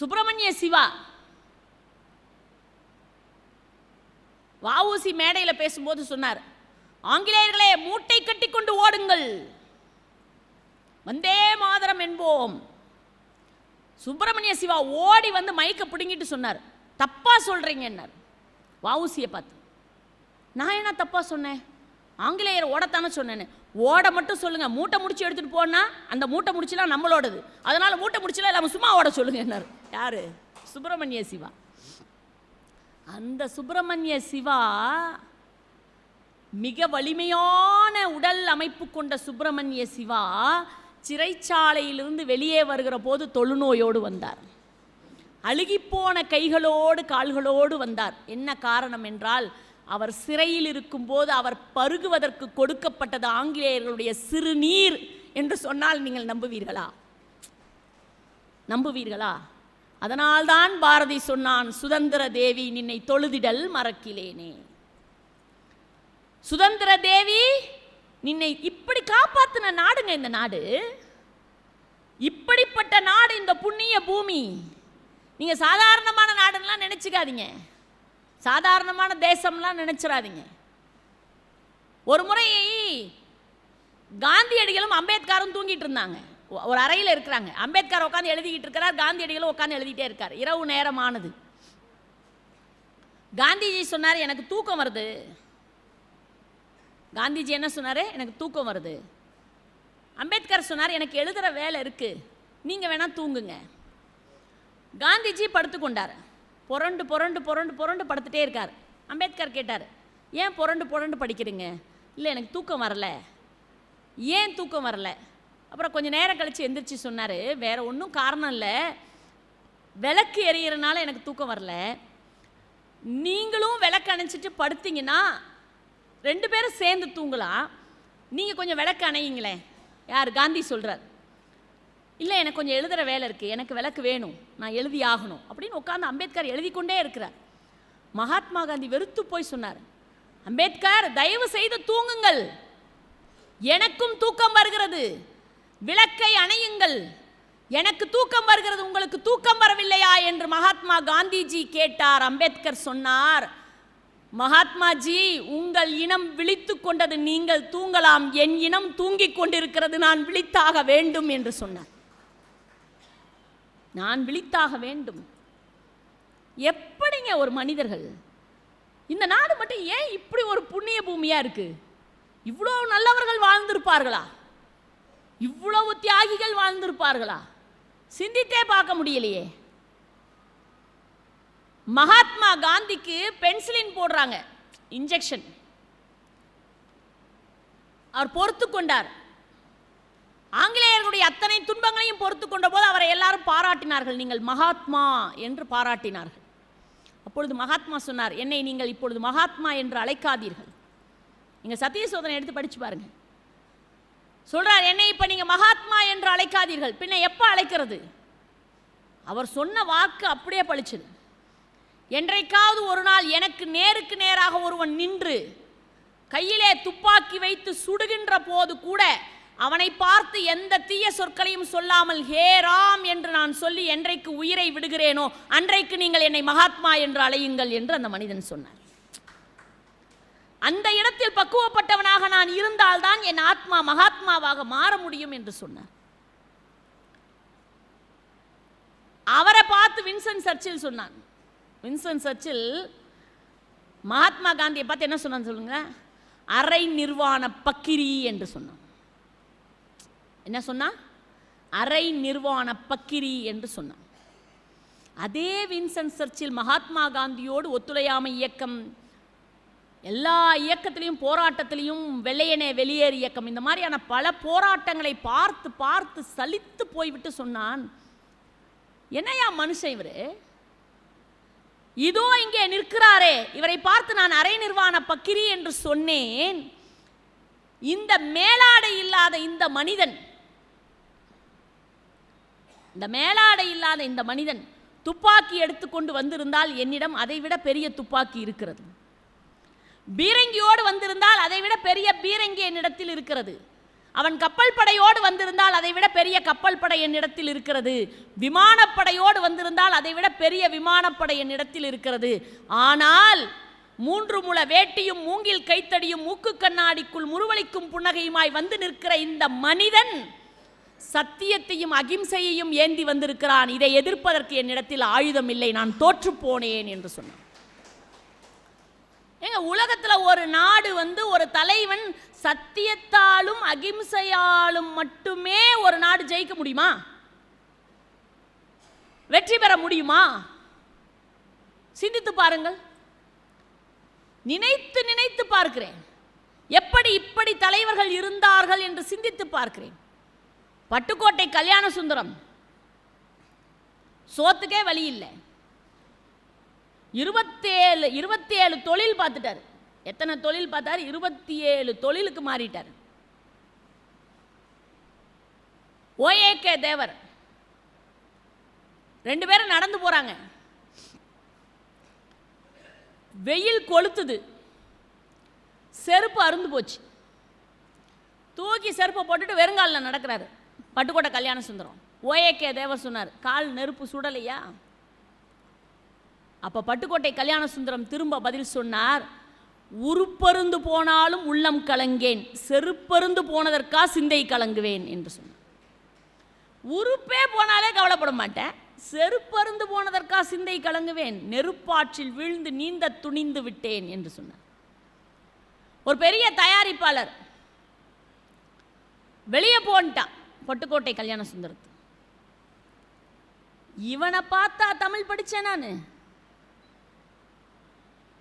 சுப்பிரமணிய சிவா. வஉசி மேடையில் பேசும்போது சொன்னார் ஆங்கிலேயர்களே மூட்டை கட்டி கொண்டு ஓடுங்கள். வந்தே மாதரம் என்போம். சுப்பிரமணிய சிவா ஓடி வந்து மைக்கை பிடுங்கிட்டு சொன்னார் தப்பா சொல்றீங்க என்ன வஉசியை பார்த்து நான் என்ன தப்பா சொன்னேன்? ஆங்கிலேயர் ஓடத்தானே சொன்னேன்னு. ஓட மட்டும் சொல்லுங்க. மூட்டை முடிச்சு எடுத்துட்டு போனா அந்த மூட்டை முடிச்சுலாம் நம்மளோடது. அதனால மூட்டை முடிச்சுலாம் இல்லாம சும்மா ஓட சொல்லுங்க என்ன யாரு? சுப்பிரமணிய சிவா. அந்த சுப்பிரமணிய சிவா மிக வலிமையான உடல் அமைப்பு கொண்ட சுப்பிரமணிய சிவா சிறைச்சாலையிலிருந்து வெளியே வருகிற போது தொழுநோயோடு வந்தார். அழுகிப்போன கைகளோடு கால்களோடு வந்தார். என்ன காரணம் என்றால் அவர் சிறையில் இருக்கும்போது அவர் பருகுவதற்கு கொடுக்கப்பட்டது ஆங்கிலேயர்களுடைய சிறுநீர் என்று சொன்னால் நீங்கள் நம்புவீர்களா? நம்புவீர்களா? அதனால்தான் பாரதி சொன்னான் சுதந்திர தேவி நின்னை தொழுதிடல் மறக்கிலேனே. சுதந்திர தேவி நின்னை இப்படி காப்பாத்தின நாடுங்க இந்த நாடு. இப்படிப்பட்ட நாடு இந்த புண்ணிய பூமி. நீங்க சாதாரணமான நாடுன்னெலாம் நினைச்சுக்காதீங்க. சாதாரணமான தேசம்லாம் நினச்சிடாதீங்க ஒரு முறை காந்தியடிகளும் அம்பேத்கரும் தூங்கிட்டு இருந்தாங்க. ஒரு அறையில் இருக்கிறாங்க. அம்பேத்கர் உட்காந்து எழுதிக்கிட்டு இருக்கிறார் காந்தியடிகளும் உட்காந்து எழுதிட்டே இருக்கார். இரவு நேரமானது. காந்திஜி சொன்னார் எனக்கு தூக்கம் வருது. காந்திஜி என்ன சொன்னார்? எனக்கு தூக்கம் வருது. அம்பேத்கர் சொன்னார் எனக்கு எழுதுகிற வேலை இருக்குது நீங்கள் வேணால் தூங்குங்க. காந்திஜி படுத்துக்கொண்டார். புரண்டு புரண்டு புரண்டு புரண்டு படுத்துட்டே இருக்கார். அம்பேத்கர் கேட்டார் ஏன் புரண்டு புரண்டு படிக்கிறீங்க? இல்லை எனக்கு தூக்கம் வரல. ஏன் தூக்கம் வரல? அப்புறம் கொஞ்சம் நேரம் கழித்து எந்திரிச்சு சொன்னார் வேறு ஒன்றும் காரணம் இல்லை. விளக்கு எரியறனால எனக்கு தூக்கம் வரல. நீங்களும் விளக்கு அணைச்சிட்டு படுத்தீங்கன்னா ரெண்டு பேரும் சேர்ந்து தூங்கலாம். நீங்கள் கொஞ்சம் விளக்கு அணையுங்களேன். யார்? காந்தி சொல்கிறார் இல்லை எனக்கு கொஞ்சம் எழுதுகிற வேலை இருக்குது எனக்கு விளக்கு வேணும். நான் எழுதி ஆகணும். அப்படின்னு உட்காந்து அம்பேத்கர் எழுதி கொண்டே இருக்கிறார். மகாத்மா காந்தி வெறுத்து போய் சொன்னார் அம்பேத்கர் தயவு செய்து தூங்குங்கள். எனக்கும் தூக்கம் வருகிறது. விளக்கை அணையுங்கள். எனக்கு தூக்கம் வருகிறது. உங்களுக்கு தூக்கம் வரவில்லையா? என்று மகாத்மா காந்திஜி கேட்டார். அம்பேத்கர் சொன்னார் மகாத்மாஜி உங்கள் இனம் விழித்து கொண்டது. நீங்கள் தூங்கலாம். என் இனம் தூங்கிக் கொண்டிருக்கிறது. நான் விழித்தாக வேண்டும் என்று சொன்னார். நான் விழித்தாக வேண்டும். எப்படிங்க ஒரு மனிதர்கள்? இந்த நாடு மட்டும் ஏன் இப்படி ஒரு புண்ணிய பூமியா இருக்கு? இவ்வளவு நல்லவர்கள் வாழ்ந்திருப்பார்களா? இவ்வளவு தியாகிகள் வாழ்ந்திருப்பார்களா? சிந்தித்தே பார்க்க முடியலையே. மகாத்மா காந்திக்கு பென்சிலின் போடுறாங்க. இன்ஜெக்ஷன். அவர் பொறுத்து கொண்டார் ஆங்கிலேயர்களுடைய அத்தனை துன்பங்களையும் பொறுத்து கொண்ட போது அவரை எல்லாரும் பாராட்டினார்கள். நீங்கள் மகாத்மா என்று பாராட்டினார்கள். அப்பொழுது மகாத்மா சொன்னார் என்னை நீங்கள் இப்பொழுது மகாத்மா என்று அழைக்காதீர்கள். நீங்கள் சத்திய சோதனை எடுத்து படித்து பாருங்கள் சொல்கிறார் என்னை இப்போ நீங்கள் மகாத்மா என்று அழைக்காதீர்கள். பின்ன எப்போ அழைக்கிறது? அவர் சொன்ன வாக்கு அப்படியே பழிச்சது என்றைக்காவது ஒரு நாள் எனக்கு நேருக்கு நேராக ஒருவன் நின்று கையிலே துப்பாக்கி வைத்து சுடுகின்ற போது கூட அவனை பார்த்து எந்த தீய சொற்களையும் சொல்லாமல் ஹே ராம் என்று நான் சொல்லி என்றைக்கு உயிரை விடுகிறேனோ அன்றைக்கு நீங்கள் என்னை மகாத்மா என்று அழையுங்கள் என்று அந்த மனிதன் சொன்னார் அந்த இடத்தில் பக்குவப்பட்டவனாக நான் இருந்தால்தான் என் ஆத்மா மகாத்மாவாக மாற முடியும் என்று சொன்னார். அவரை பார்த்து வின்சன் சர்ச்சில் சொன்னான். வின்சன் சர்ச்சில் மகாத்மா காந்தியை பார்த்து என்ன சொன்னான்னு சொல்லுங்க? அரை நிர்வாண பக்கிரி என்று சொன்னான். என்ன சொன்னான் அரை நிர்வாண பக்கிரி என்று சொன்னான். அதே வின்சன் சர்ச்சில் மகாத்மா காந்தியோடு ஒத்துழையாமை இயக்கம் எல்லா இயக்கத்திலையும் போராட்டத்திலையும் வெள்ளையனே வெளியேறு இயக்கம் இந்த மாதிரியான பல போராட்டங்களை பார்த்து பார்த்து சலித்து போய்விட்டு சொன்னான். என்னையா மனுஷன் இவரு? இதோ இங்கே நிற்கிறாரே இவரை பார்த்து நான் அரை நிர்வாண பக்கிரி என்று சொன்னேன். இந்த மேலாடை இல்லாத இந்த மனிதன் இந்த மேலாடை இல்லாத இந்த மனிதன் துப்பாக்கி எடுத்துக்கொண்டு வந்திருந்தால் என்னிடம் அதைவிட பெரிய துப்பாக்கி இருக்கிறது. பீரங்கியோடு வந்திருந்தால் அதைவிட பெரிய பீரங்கி என்னிடத்தில் இருக்கிறது. அவன் கப்பல் படையோடு வந்திருந்தால் அதைவிட பெரிய கப்பல் படை என்னிடத்தில் இருக்கிறது. விமானப்படையோடு வந்திருந்தால் அதைவிட பெரிய விமானப்படை என்னிடத்தில் இருக்கிறது. ஆனால் மூன்று முள வேட்டியும் மூங்கில் கைத்தடியும் மூக்கு கண்ணாடிக்குள் முருவளிக்கும் புன்னகையுமாய் வந்து நிற்கிற இந்த மனிதன் சத்தியத்தையும் அகிம்சையையும் ஏந்தி வந்திருக்கிறான். இதை எதிர்ப்பதற்கு என்னிடத்தில் ஆயுதம் இல்லை நான் தோற்று போனேன் என்று சொன்னான். ஏங்க உலகத்துல ஒரு நாடு வந்து ஒரு தலைவன் சத்தியத்தாலும் அகிம்சையாலும் மட்டுமே ஒரு நாடு ஜெயிக்க முடியுமா? வெற்றி பெற முடியுமா? சிந்தித்து பாருங்கள். நினைத்து நினைத்து பார்க்கிறேன். எப்படி இப்படி தலைவர்கள் இருந்தார்கள் என்று சிந்தித்து பார்க்கிறேன். பட்டுக்கோட்டை கல்யாண சுந்தரம். சோத்துக்கே வழி இல்லை. இருபத்தேழு இருபத்தி ஏழு தொழில் பார்த்துட்டார். எத்தனை தொழில் பார்த்தார்? இருபத்தி ஏழு தொழிலுக்கு மாறிட்டார். ஓஏகே தேவர். ரெண்டு பேரும் நடந்து போறாங்க. வெயில் கொளுத்துது. செருப்பு அருந்து போச்சு. தூக்கி செருப்பை போட்டுட்டு வெறுங்காலில் நடக்கிறாரு. பட்டுக்கோட்டை கல்யாண சுந்தரம். ஓஏகே தேவர் சொன்னார் கால் நெருப்பு சுடலையா? அப்போ பட்டுக்கோட்டை கல்யாண சுந்தரம் திரும்ப பதில் சொன்னார் உருப்பருந்து போனாலும் உள்ளம் கலங்கேன் செருப்பருந்து போனதற்கா சிந்தை கலங்குவேன் என்று சொன்னார். உறுப்பே போனாலே கவலைப்பட மாட்டேன் செருப்பருந்து போனதற்கா சிந்தை கலங்குவேன் நெருப்பாற்றில் வீழ்ந்து நீந்த துணிந்து விட்டேன் என்று சொன்னார். ஒரு பெரிய தயாரிப்பாளர் வெளியே போன்ட்டான். பட்டுக்கோட்டை கல்யாண சுந்தரத்து. இவனை பார்த்தா தமிழ் படிச்சேன் நான்.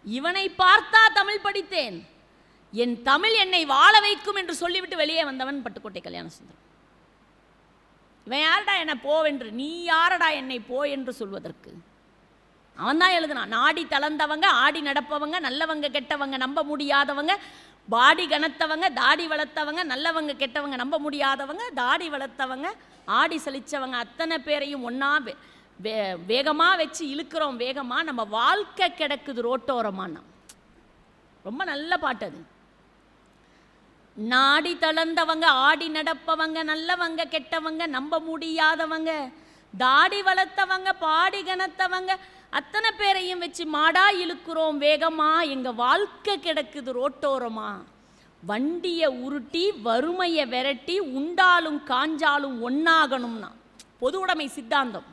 இவனை பார்த்தா தமிழ் படித்தேன். என் தமிழ் என்னை வாழ வைக்கும் என்று சொல்லிவிட்டு வெளியே வந்தவன் பட்டுக்கோட்டை கல்யாண சுந்தரம். இவன் யாரடா என்னை போவென்று நீ யாரடா என்னை போ என்று சொல்வதற்கு? அவன் தான் எழுதுனான் நாடி தளர்ந்தவங்க ஆடி நடப்பவங்க நல்லவங்க கெட்டவங்க நம்ப முடியாதவங்க பாடி கனத்தவங்க தாடி வளர்த்தவங்க நல்லவங்க கெட்டவங்க நம்ப முடியாதவங்க தாடி வளர்த்தவங்க ஆடி சலித்தவங்க அத்தனை பேரையும் ஒன்றா வே வேகமாக வச்சு இழுக்கிறோம். வேகமாக நம்ம வாழ்க்கை கிடக்குது ரோட்டோரமான ரொம்ப நல்ல பாட்டு அது. நாடி தளர்ந்தவங்க ஆடி நடப்பவங்க நல்லவங்க கெட்டவங்க நம்ப முடியாதவங்க தாடி வளர்த்தவங்க பாடி கனத்தவங்க அத்தனை பேரையும் வச்சு மாடா இழுக்கிறோம் வேகமா. எங்க வாழ்க்கை கிடக்குது ரோட்டோரமா. வண்டியை உருட்டி வறுமையை விரட்டி உண்டாலும் காஞ்சாலும் ஒன்னாகணும்னா பொது உடைமை சித்தாந்தம்.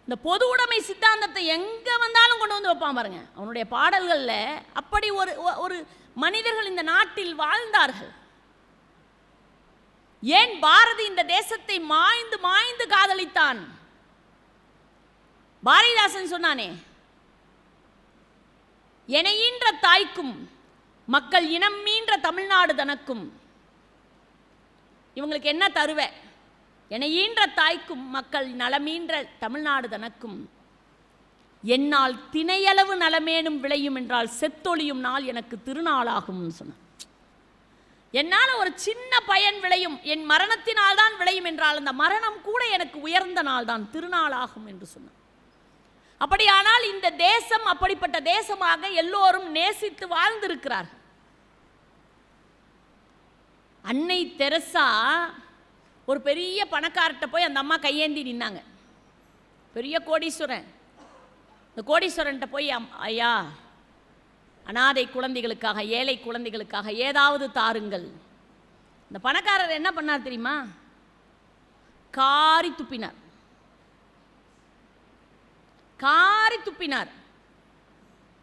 இந்த பொது உடைமை சித்தாந்தத்தை எங்க வந்தாலும் கொண்டு வந்து வைப்பான் பாருங்க. அவனுடைய பாடல்கள்ல அப்படி ஒரு ஒ- ஒரு மனிதர்கள் இந்த நாட்டில் வாழ்ந்தார்கள். ஏன் பாரதி இந்த தேசத்தை மாய்ந்து மாய்ந்து காதலித்தான்? பாரதிதாசன் சொன்னானே எனையீன்ற தாய்க்கும் மக்கள் இனம் மீன்ற தமிழ்நாடு தனக்கும் இவங்களுக்கு என்ன தருவ? எனையீன்ற தாய்க்கும் மக்கள் நலமீன்ற தமிழ்நாடு தனக்கும். என்னால் திணையளவு நலமேனும் விளையும் என்றால் செத்தொழியும் நாள் எனக்கு திருநாளாகும்னு சொன்னான். என்னால் ஒரு சின்ன பயன் விளையும் என் மரணத்தினால் தான் விளையும் என்றால் அந்த மரணம் கூட எனக்கு உயர்ந்த நாள் தான் திருநாளாகும் என்று சொன்னான். அப்படியானால் இந்த தேசம் அப்படிப்பட்ட தேசமாக எல்லோரும் நேசித்து வாழ்ந்திருக்கிறார் அன்னை தெரசா ஒரு பெரிய பணக்காரர்கிட்ட போய் அந்த அம்மா கையேந்தி நின்னாங்க. பெரிய கோடீஸ்வரன். இந்த கோடீஸ்வரன்ட்ட போய் ஐயா அனாதை குழந்தைகளுக்காக ஏழை குழந்தைகளுக்காக ஏதாவது தாருங்கள். இந்த பணக்காரர் என்ன பண்ணார் தெரியுமா? காரி துப்பினார். காரி துப்பினார்.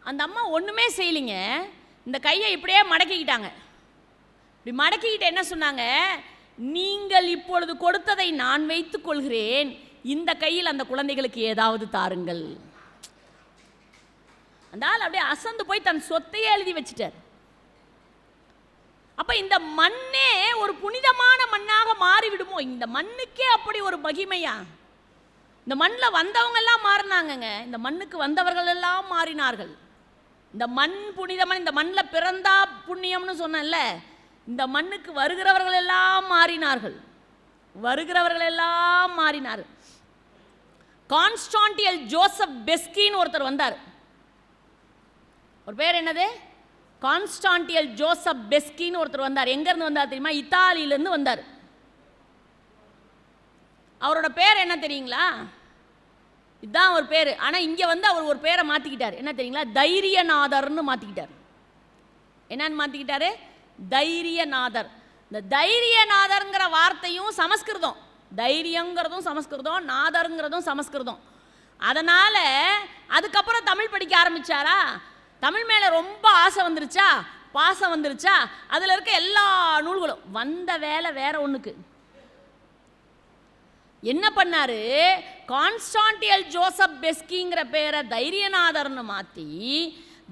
அந்த அம்மா ஒன்றுமே செய்யலிங்க. இந்த கையை இப்படியே மடக்கிக்கிட்டாங்க. இப்படி மடக்கிக்கிட்டு என்ன சொன்னாங்க? நீங்கள் இப்பொழுது கொடுத்ததை நான் வைத்துக் கொள்கிறேன். இந்த கையில் அந்த குழந்தைகளுக்கு ஏதாவது தாருங்கள். அந்த ஆள் அப்படியே அசந்து போய் தன் சொத்தையே எழுதி வச்சிட்டார். அப்ப இந்த மண்ணே ஒரு புனிதமான மண்ணாக மாறிவிடுமோ? இந்த மண்ணுக்கே அப்படி ஒரு மகிமையா? இந்த மண்ணில் வந்தவங்க எல்லாம் மாறினாங்கங்க. இந்த மண்ணுக்கு வந்தவர்கள் எல்லாம் மாறினார்கள். இந்த மண் புனிதமன் இந்த மண்ணில் பிறந்தா புண்ணியம்னு சொன்னேன்ல இந்த மண்ணுக்கு வருகிறவர்கள் எல்லாம் மாறினார்கள். வருகிறவர்கள் எல்லாம் மாறினார் கான்ஸ்டான்டியல் ஜோசப் பெஸ்கின்னு ஒருத்தர் வந்தார். ஒரு பேர் என்னது? கான்ஸ்டான்டியல் ஜோசப் பெஸ்கின்னு ஒருத்தர் வந்தார். எங்கேருந்து வந்தார் தெரியுமா? இத்தாலியிலேருந்து வந்தார். அவரோட பேர் என்ன தெரியுங்களா? இதுதான் அவர் பேர். ஆனால் இங்கே வந்து அவர் ஒரு பேரை மாற்றிக்கிட்டார் என்ன தெரியுங்களா? தைரியநாதர்னு மாற்றிக்கிட்டார் என்னன்னு மாற்றிக்கிட்டாரு தைரியநாதர். இந்த தைரியநாதருங்கிற வார்த்தையும் சமஸ்கிருதம். தைரியங்கிறதும் சமஸ்கிருதம் நாதருங்கிறதும் சமஸ்கிருதம். அதனால் அதுக்கப்புறம் தமிழ் படிக்க ஆரம்பிச்சாரா? தமிழ் மேலே ரொம்ப ஆசை வந்துருச்சா? பாசம் வந்துருச்சா? அதில் இருக்க எல்லா நூல்களும். வந்த வேலை வேற ஒன்றுக்கு என்ன பண்ணாரு? கான்ஸ்டான்டியல் ஜோசப் பெஸ்கிங்கிற பேரை தைரியநாதர்னு மாற்றி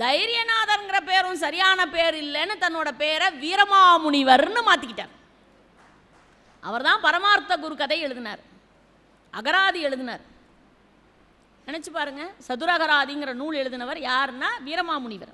தைரியநாதர்ங்கிற பேரும் சரியான பேர் இல்லைன்னு தன்னோட பேரை வீரமாமுனிவர்னு மாற்றிக்கிட்டார் அவர் தான் பரமார்த்த குரு கதை எழுதினார். அகராதி எழுதினார். நினச்சி பாருங்க சதுரகராதிங்கிற நூல் எழுதினவர் யாருன்னா வீரமாமுனிவர்.